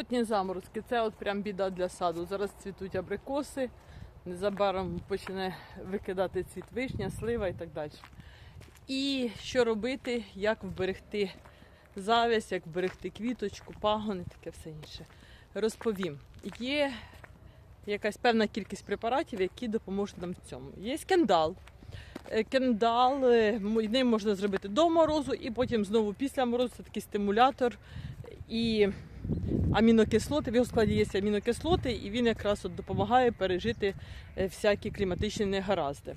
Поворотні заморозки це от прям біда для саду. Зараз цвітуть абрикоси, незабаром почне викидати цвіт вишня, слива і так далі. І що робити, як вберегти завязь, як вберегти квіточку, пагони, таке все інше. Розповім. Є якась певна кількість препаратів, які допоможуть нам в цьому. Є кендал. Е, Кендал, е, ним можна зробити до морозу і потім знову після морозу. Це такий стимулятор і амінокислоти. В його складі є амінокислоти, і він якраз от допомагає пережити е, всякі кліматичні негаразди.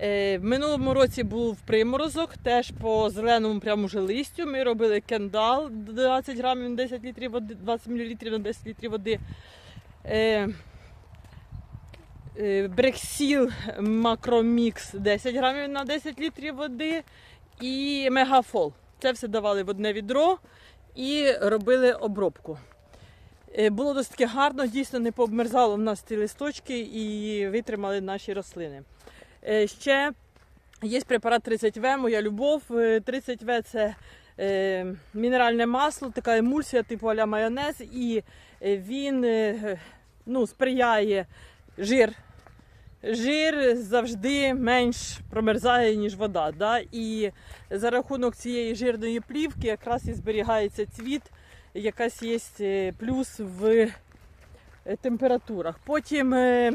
Е, В минулому році був приморозок, теж по зеленому прямо вже листю. Ми робили кендал 20 грамів на 10 літрів води, 20 мл на 10 літрів води. Е, Брексіл Макромікс 10 грамів на 10 літрів води і мегафол. Це все давали в одне відро і робили обробку. Е, Було досить гарно, дійсно не пообмерзало в нас ці листочки і витримали наші рослини. Е, Ще є препарат 30В, моя любов. Е, 30В це е, мінеральне масло, така емульсія, типу аля майонез, і він ну, сприяє жир. Жир завжди менш промерзає, ніж вода. Да? І за рахунок цієї жирної плівки якраз і зберігається цвіт, якась є е, плюс в е, температурах. Потім е,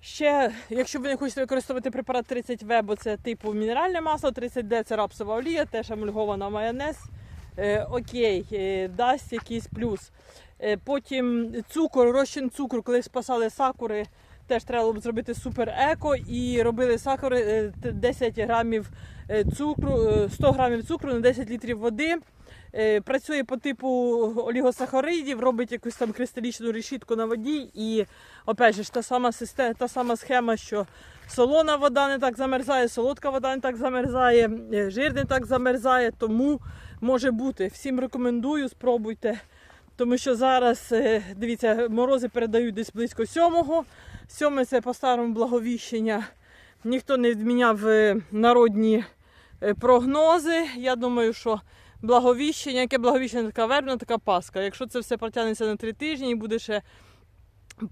ще, якщо ви не хочете використовувати препарат 30В, бо це типу мінеральне масло, 30D це рапсова олія, теж емульгована майонез. Е, окей, е, дасть якийсь плюс. Е, потім цукор, розчин цукру, коли спасали сакури, теж треба було б зробити супер еко і робили е, 10 грамів е, цукру, е, 100 грамів цукру на 10 літрів води. Е, Працює по типу олігосахаридів, робить якусь там кристалічну решітку на воді. І опять же, та сама система, та сама схема, що солона вода не так замерзає, солодка вода не так замерзає, е, жир не так замерзає, тому може бути. Всім рекомендую, спробуйте. Тому що зараз, е, дивіться, морози передають десь близько сьомого. Сьоме це по-старому благовіщення. Ніхто не відміняв е, народні е, прогнози. Я думаю, що благовіщення, яке благовіщення, така вербна, така паска. Якщо це все протягнеться на три тижні і буде ще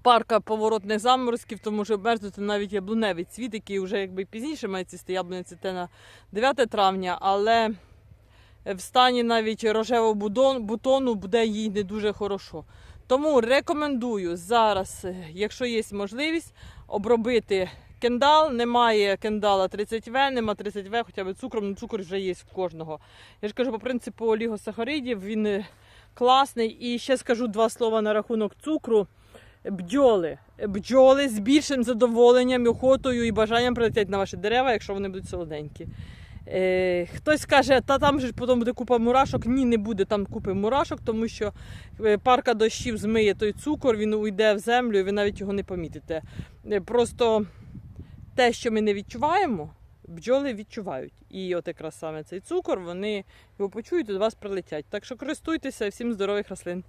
парка поворотних заморозків, то може обмерзнути навіть яблуневий цвіт, який вже якби пізніше має цвісти. Яблуня цвіте на 9 травня, але в стані навіть рожевого бутону буде їй не дуже хорошо. Тому рекомендую зараз, е, якщо є можливість, обробити кендал. Немає кендала 30В, нема 30В, хоча б цукром, ну цукор вже є в кожного. Я ж кажу, по принципу олігосахаридів, він е, класний. І ще скажу два слова на рахунок цукру. Бджоли. Бджоли з більшим задоволенням, охотою і бажанням прилетять на ваші дерева, якщо вони будуть солоденькі. Е, хтось каже, та там же потім буде купа мурашок. Ні, не буде там купи мурашок, тому що е, парка дощів змиє той цукор, він уйде в землю, і ви навіть його не помітите. Е, Просто те, що ми не відчуваємо, бджоли відчувають. І от якраз саме цей цукор, вони його почують і до вас прилетять. Так що користуйтеся, всім здорових рослин.